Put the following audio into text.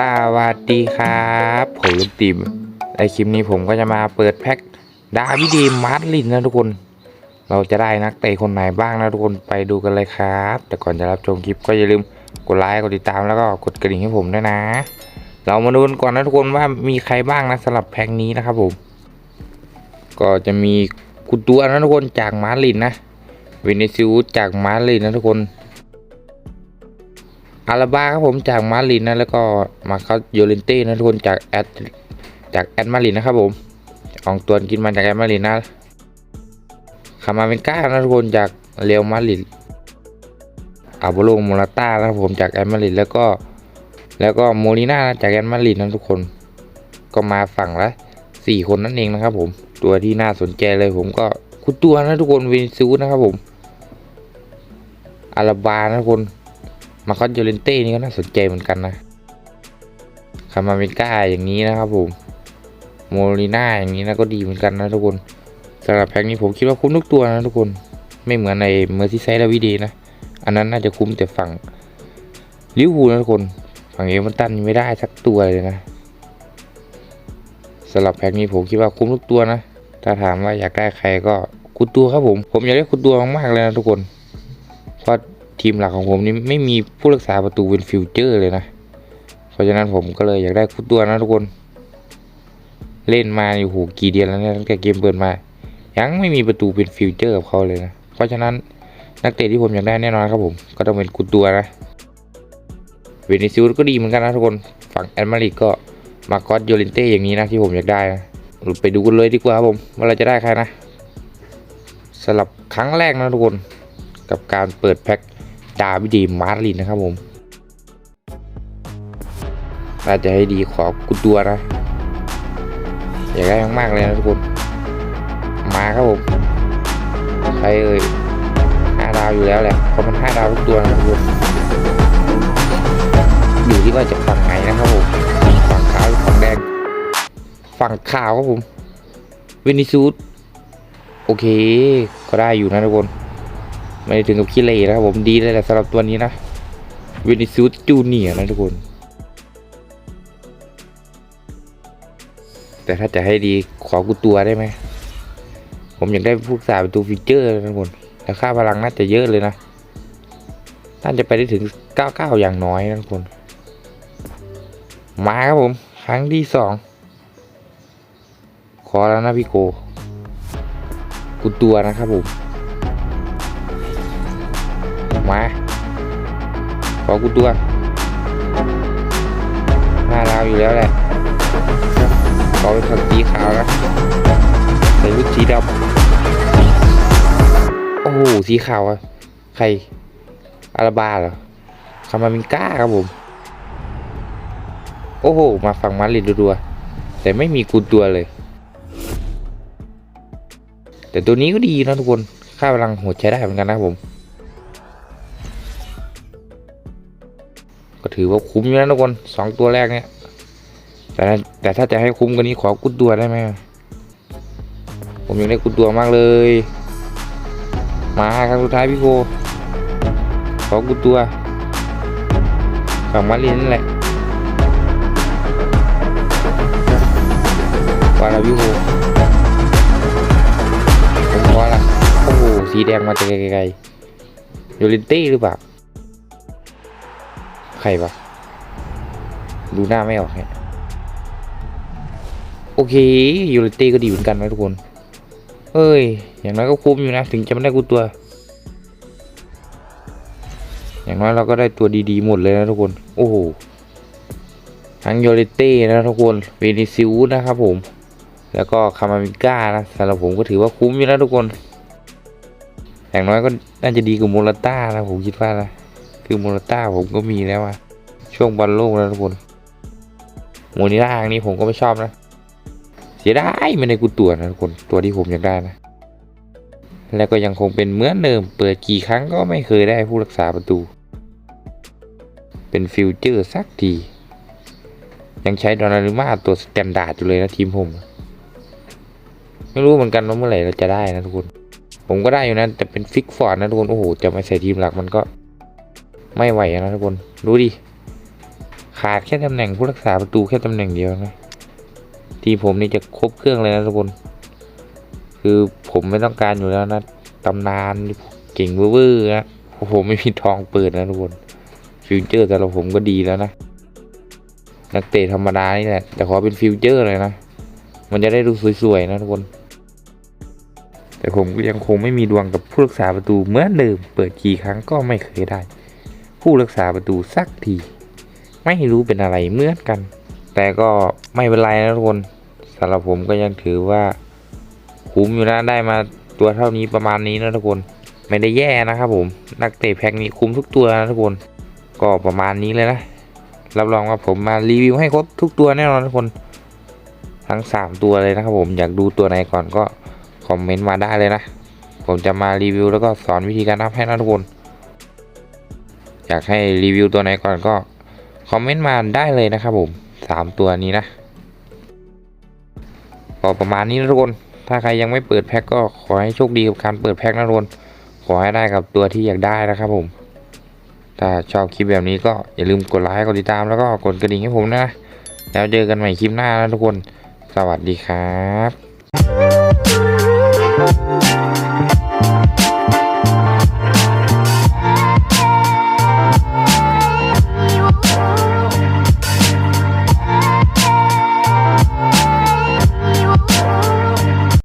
สวัสดีครับผมลูกติมในคลิปนี้ผมก็จะมาเปิดแพ็คดาวิดีมาร์ตลินนะทุกคน เราจะได้นักเตะคนไหนบ้างนะทุกคนไปดูกันเลยครับ แต่ก่อนจะรับชมคลิปก็อย่าลืมกดไลค์กดติดตามแล้วก็กดกระดิ่งให้ผมด้วยนะ เรามาดูกันก่อนนะทุกคนว่ามีใครบ้างนะสำหรับแพ็คนี้นะครับผมก็จะมีกุตัวนะทุกคนจากมาร์ลินนะเวเนซิอุสจากมาร์ลินนะทุกคน อาราบาครับผมจากมาริดนะแล้วก็มาคัสโยเลนเต้นะทุกคนจากแอดจากแอดมาริดนะครับผมอองตัวนกินมาจากแอดมาริดนะคามาเมนก้านะทุกคนจากเรอัลมาดริดอาโบโลโมราต้านะครับผมจากแอดมาริดแล้วก็แล้วก็โมลิน่าจากแอดมาดริดนะทุกคนก็มาฝั่งละสี่คนนั่นเองนะครับผมตัวที่น่าสนใจเลยผมก็คุดตัวนะทุกคนวินซูนะครับผมอาราบานะทุกคน มาคอนโยเลนเต้นี่ก็น่าสนใจเหมือนกันนะคามาเมก้าอย่างนี้นะครับผม โมลิน่าอย่างนี้นะก็ดีเหมือนกันนะทุกคนสำหรับแพ็คนี้ผมคิดว่าคุ้มทุกตัวนะทุกคน ไม่เหมือนในเมอร์ซี่ไซด์ดาวิดีนะ อันนั้นน่าจะคุ้มแต่ฝั่งลิเวอร์พูลนะทุกคน ฝั่งเอเวอร์ตันไม่ได้สักตัวเลยนะสำหรับแพ็คนี้ผมคิดว่าคุ้มทุกตัวนะ ถ้าถามว่าอยากได้ใครก็คุดตัวครับผม ผมอยากได้คุดตัวมากๆเลยนะทุกคนเพราะ ทีมหลักของผมนี่ไม่มีผู้รักษาประตูเป็นฟิวเจอร์เลยนะ เพราะฉะนั้นผมก็เลยอยากได้คุดตัวนะทุกคน เล่นมาอยู่หูกี่เดือนแล้วเนี่ยตั้งแต่เกมเปิดมา ยังไม่มีประตูเป็นฟิวเจอร์กับเขาเลยนะ เพราะฉะนั้นนักเตะที่ผมอยากได้แน่นอนครับผมก็ต้องเป็นคุดตัวนะ เวนิซิอุสก็ดีเหมือนกันนะทุกคนฝั่งแอดมาริดก็มาคอสโยลินเต้อย่างนี้นะที่ผมอยากได้นะไปดูกันเลยดีกว่าครับผมว่าเราจะได้ใครนะสำหรับครั้งแรกนะทุกคน กับการเปิดแพ็ค ดาวิดีมาร์ลินนะครับผมถ้าจะให้ดีขอกุดตัวนะ อยากได้มากๆเลยนะทุกคน มาครับผมใครเอ่ยห้าดาวอยู่แล้วแหละเพราะมันห้าดาวทุกตัวนะทุกคนอยู่ที่ว่าจะฝั่งไหนนะครับผมฝั่งขาวฝั่งแดงฝั่งขาวครับผมวินิซูสโอเค ก็ได้อยู่นะทุกคน ไม่ถึงกับขี้เหร่นะครับผมดีเลยแหละสำหรับตัวนี้นะวินิซูสจูเนียนะทุกคน แต่ถ้าจะให้ดีขอกูตัวได้ไหม ผมอยากได้พวกสาประตูฟีเจอร์นะทุกคนแต่ค่าพลังน่าจะเยอะเลยนะน่าจะไปได้ถึง 99 อย่างน้อยนะทุกคน มาครับผม ครั้งที่สองขอแล้วนะพี่โกกูตัวนะครับผม มา ขอกูตัว หน้าเราวอยู่แล้วแหละขอเป็นสีขาวนะใส่ลูกสีดำโอ้โหสีขาวอะใคร อาราบาเหรอคามามิงก้าครับผม โอ้โห มาฝั่งมาริดดัวๆแต่ไม่มีกูตัวเลย แต่ตัวนี้ก็ดีนะทุกคน ค่าพลังโหดใช้ได้เหมือนกันนะผม ก็ถือว่าคุ้มอยู่นะทุกคนสองตัวแรกเนี่ยแต่แต่ถ้าจะให้คุ้มกว่านี้ขอกุดตัวได้ไหมผมยังได้กุดตัวมากเลย มาครั้งสุดท้ายพี่โกขอกุดตัวฝั่งมาลินนั่นแหละวาลาพี่โกผมขอละโอ้โหสีแดงมาจากไกลๆโยลินเต้หรือเปล่า ใครปะดูหน้าไม่ออกเนี่ยโอเคยูริตี้ก็ดีเหมือนกันนะทุกคน เอ้ย อย่างน้อยก็คุ้มอยู่นะ ถึงจะไม่ได้กูตัว อย่างน้อยเราก็ได้ตัวดีๆหมดเลยนะทุกคน โอ้โห ทั้งโยริตี้นะทุกคนเวนิซิอุสนะครับผม แล้วก็คามามิก้านะสำหรับผมก็ถือว่าคุ้มอยู่นะทุกคน อย่างน้อยก็น่าจะดีกว่าโมราต้านะผมคิดว่านะ คือโมราต้าผมก็มีแล้วอะช่วงบอลโลกนะทุกคนโมนิล่าอันนี้ผมก็ไม่ชอบนะ เสียดายไม่ได้กูตัวนะทุกคนตัวที่ผมอยากได้นะ แล้วก็ยังคงเป็นเหมือนเดิม เปิดกี่ครั้งก็ไม่เคยได้ผู้รักษาประตู เป็นฟิวเจอร์สักที ยังใช้ดอนารุมาตัวสแตนดาร์ดอยู่เลยนะทีมผมไม่รู้เหมือนกันว่าเมื่อไหร่เราจะได้นะทุกคน ผมก็ได้อยู่นะแต่เป็นฟิกฟอร์ดนะทุกคน โอ้โห จะไม่ใส่ทีมหลักมันก็ ไม่ไหวนะทุกคนดูดิ ขาดแค่ตำแหน่งผู้รักษาประตูแค่ตำแหน่งเดียวนะ ทีผมนี่จะครบเครื่องเลยนะทุกคน คือผมไม่ต้องการอยู่แล้วนะตำนานเก่งเวอร์นะผมไม่มีทองเปิดนะทุกคนฟิวเจอร์แต่ละผมก็ดีแล้วนะ นักเตะธรรมดานี่แหละแต่ขอเป็นฟิวเจอร์เลยนะ มันจะได้ดูสวยๆนะทุกคน แต่ผมก็ยังคงไม่มีดวงกับผู้รักษาประตูเหมือนเดิม เปิดกี่ครั้งก็ไม่เคยได้ ผู้รักษาประตูสักที ไม่รู้เป็นอะไรเหมือนกัน แต่ก็ไม่เป็นไรนะทุกคนสำหรับผมก็ยังถือว่าคุ้มอยู่นะได้มาตัวเท่านี้ประมาณนี้นะทุกคนไม่ได้แย่นะครับผมนักเตะแพ็กนี้คุ้มทุกตัวนะทุกคน ก็ประมาณนี้เลยนะรับรองว่าผมมารีวิวให้ครบทุกตัวแน่นอนทุกคน ทั้ง 3 ตัวเลยนะครับผมอยากดูตัวไหนก่อนก็คอมเมนต์มาได้เลยนะ ผมจะมารีวิวแล้วก็สอนวิธีการนับให้นะทุกคน อยากให้รีวิวตัวไหนก่อนก็คอมเมนต์มาได้เลยนะครับผม3ตัวนี้นะก็ประมาณนี้นะทุกคน ถ้าใครยังไม่เปิดแพ็กก็ขอให้โชคดีกับการเปิดแพ็กนะทุกคน ขอให้ได้กับตัวที่อยากได้นะครับผม ถ้าชอบคลิปแบบนี้ก็อย่าลืมกดไลค์กดติดตามแล้วก็กดกระดิ่งให้ผมนะ แล้วเจอกันใหม่คลิปหน้านะทุกคน สวัสดีครับ